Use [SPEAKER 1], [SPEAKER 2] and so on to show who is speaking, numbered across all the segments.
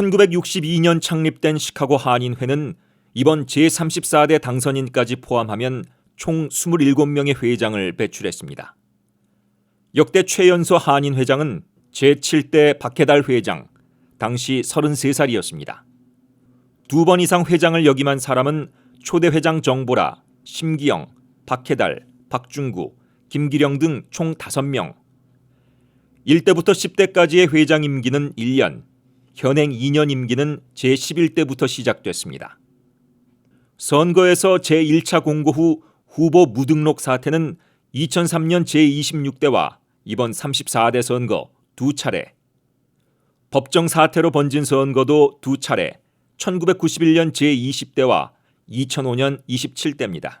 [SPEAKER 1] 1962년 창립된 시카고 한인회는 이번 제34대 당선인까지 포함하면 총 27명의 회장을 배출했습니다. 역대 최연소 한인 회장은 제7대 박해달 회장, 당시 33살이었습니다. 두 번 이상 회장을 역임한 사람은 초대 회장 정보라, 심기영, 박해달, 박중구, 김기령 등 총 5명. 1대부터 10대까지의 회장 임기는 1년, 현행 2년 임기는 제11대부터 시작됐습니다. 선거에서 제1차 공고 후 후보 무등록 사태는 2003년 제26대와 이번 34대 선거 두 차례, 법정 사태로 번진 선거도 두 차례, 1991년 제20대와 2005년 27대입니다.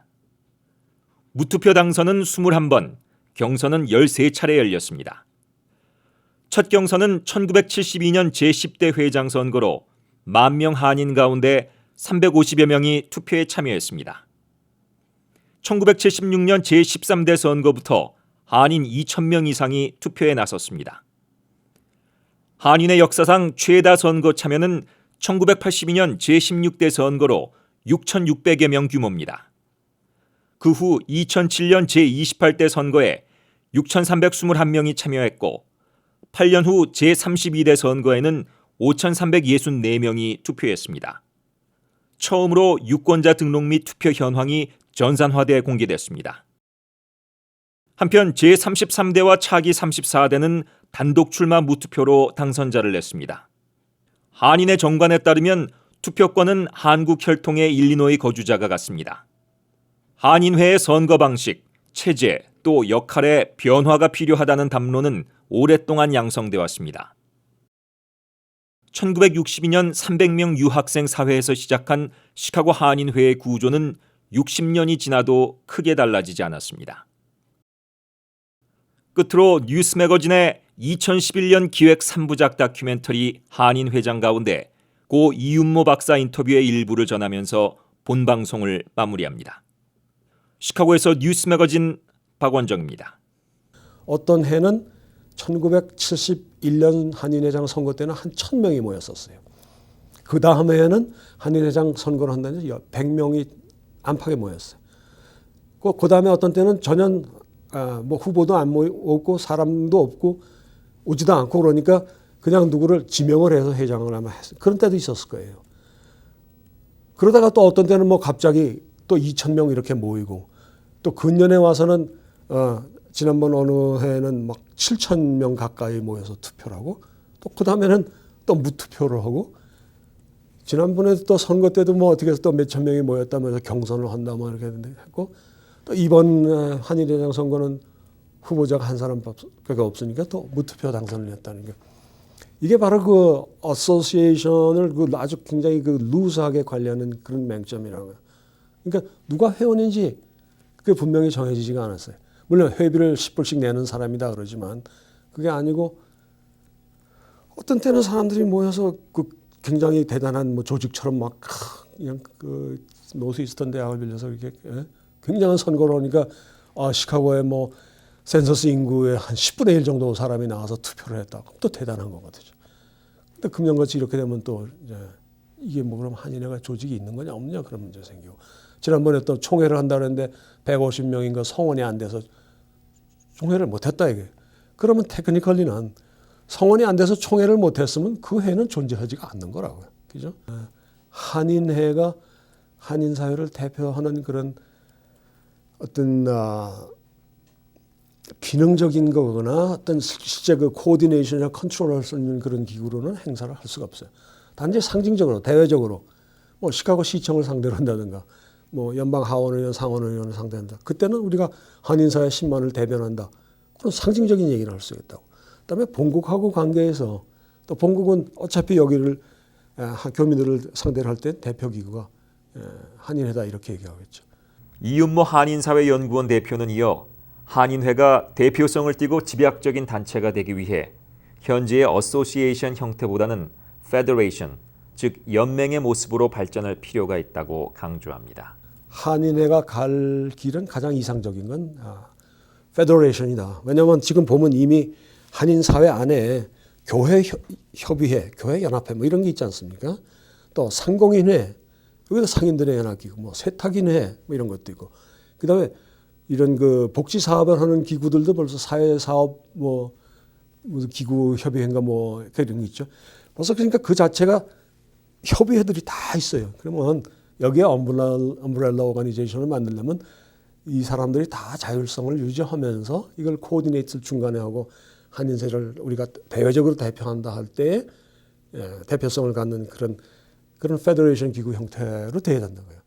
[SPEAKER 1] 무투표 당선은 21번, 경선은 13차례 열렸습니다. 첫 경선은 1972년 제10대 회장 선거로 만 명 한인 가운데 350여 명이 투표에 참여했습니다. 1976년 제13대 선거부터 한인 2,000명 이상이 투표에 나섰습니다. 한인의 역사상 최다 선거 참여는 1982년 제16대 선거로 6,600여 명 규모입니다. 그 후 2007년 제28대 선거에 6,321명이 참여했고 8년 후 제32대 선거에는 5,364명이 투표했습니다. 처음으로 유권자 등록 및 투표 현황이 전산화돼 공개됐습니다. 한편 제33대와 차기 34대는 단독 출마 무투표로 당선자를 냈습니다. 한인의 정관에 따르면 투표권은 한국 혈통의 일리노이 거주자가 갖습니다. 한인회의 선거 방식, 체제, 또 역할에 변화가 필요하다는 담론은 오랫동안 양성돼 왔습니다. 1962년 300명 유학생 사회에서 시작한 시카고 한인회의 구조는 60년이 지나도 크게 달라지지 않았습니다. 끝으로 뉴스 매거진의 2011년 기획 3부작 다큐멘터리 한인회장 가운데 고 이윤모 박사 인터뷰의 일부를 전하면서 본 방송을 마무리합니다. 시카고에서 뉴스 매거진 박원정입니다.
[SPEAKER 2] 어떤 해는 1971년 한인회장 선거 때는 한 1000명이 모였었어요. 그 다음 해에는 한인회장 선거를 한다는 100명이 안팎에 모였어요. 그, 그 다음에 어떤 때는 전혀 아, 뭐 후보도 안 모였고 사람도 없고 오지도 않고 그러니까 그냥 누구를 지명을 해서 회장을 아마 했어요. 그런 때도 있었을 거예요. 그러다가 또 어떤 때는 뭐 갑자기 또 2천 명 이렇게 모이고 또 근년에 와서는 어, 지난번 어느 해는 막 7천 명 가까이 모여서 투표를 하고 또 그 다음에는 또 무투표를 하고 지난번에 또 선거 때도 뭐 어떻게 해서 또 몇천 명이 모였다면서 경선을 한다 뭐 이렇게 했고 또 이번 어, 한일회장 선거는 후보자가 한 사람밖에 없으니까 또 무투표 당선을 했다는 게 이게 바로 그 어소시에이션을 그 아주 굉장히 그 루스하게 관리하는 그런 맹점이라는 거예요. 그러니까 누가 회원인지 그게 분명히 정해지지가 않았어요. 물론 회비를 10불씩 내는 사람이다 그러지만 그게 아니고 어떤 때는 사람들이 모여서 그 굉장히 대단한 뭐 조직처럼 막 그냥 그 노스이스턴 대학을 빌려서 이렇게 예? 굉장한 선거를 하니까 아 시카고에 뭐 센서스 인구의 한 10분의 1 정도 사람이 나와서 투표를 했다. 또 대단한 거거든요. 근데 금년같이 이렇게 되면 또 이제 이게 뭐 그럼 한인회가 조직이 있는 거냐 없냐 그런 문제 생기고 지난번에 또 총회를 한다 그랬는데 150명인가 성원이 안 돼서 총회를 못했다 이게. 그러면 테크니컬리는 성원이 안 돼서 총회를 못했으면 그 회는 존재하지가 않는 거라고요. 그죠? 한인회가 한인 사회를 대표하는 그런 어떤 아, 기능적인 거거나 어떤 실제 그 코디네이션이나 컨트롤할 수 있는 그런 기구로는 행사를 할 수가 없어요. 단지 상징적으로 대외적으로 뭐 시카고 시청을 상대로 한다든가 뭐 연방 하원 의원 상원 의원을 상대한다. 그때는 우리가 한인사회 10만을 대변한다. 그런 상징적인 얘기를 할 수 있다고. 그다음에 본국하고 관계에서 또 본국은 어차피 여기를 교민들을 상대로 할때 대표 기구가 한인회다 이렇게 얘기하겠죠.
[SPEAKER 1] 이윤모 한인사회연구원 대표는 이어 한인회가 대표성을 띠고 집약적인 단체가 되기 위해 현재의 어소시에이션 형태보다는 페더레이션, 즉 연맹의 모습으로 발전할 필요가 있다고 강조합니다.
[SPEAKER 2] 한인회가 갈 길은 가장 이상적인 건 페더레이션이다. 왜냐하면 지금 보면 이미 한인 사회 안에 교회 협- 협의회, 교회 연합회 뭐 이런 게 있지 않습니까? 또 상공인회, 여기도 상인들의 연합기구, 뭐 세탁인회 뭐 이런 것도 있고, 그 다음에 이런 그 복지 사업을 하는 기구들도 벌써 사회 사업 뭐 무슨 기구 협의회인가 뭐 그런 게 있죠. 벌써 그러니까 그 자체가 협의회들이 다 있어요. 그러면 여기에 엄브렐라, 엄브렐라 오가니제이션을 만들려면 이 사람들이 다 자율성을 유지하면서 이걸 코디네이트를 중간에 하고 한인세를 우리가 대외적으로 대표한다 할때 예, 대표성을 갖는 그런 그런 페더레이션 기구 형태로 돼야 된다고요.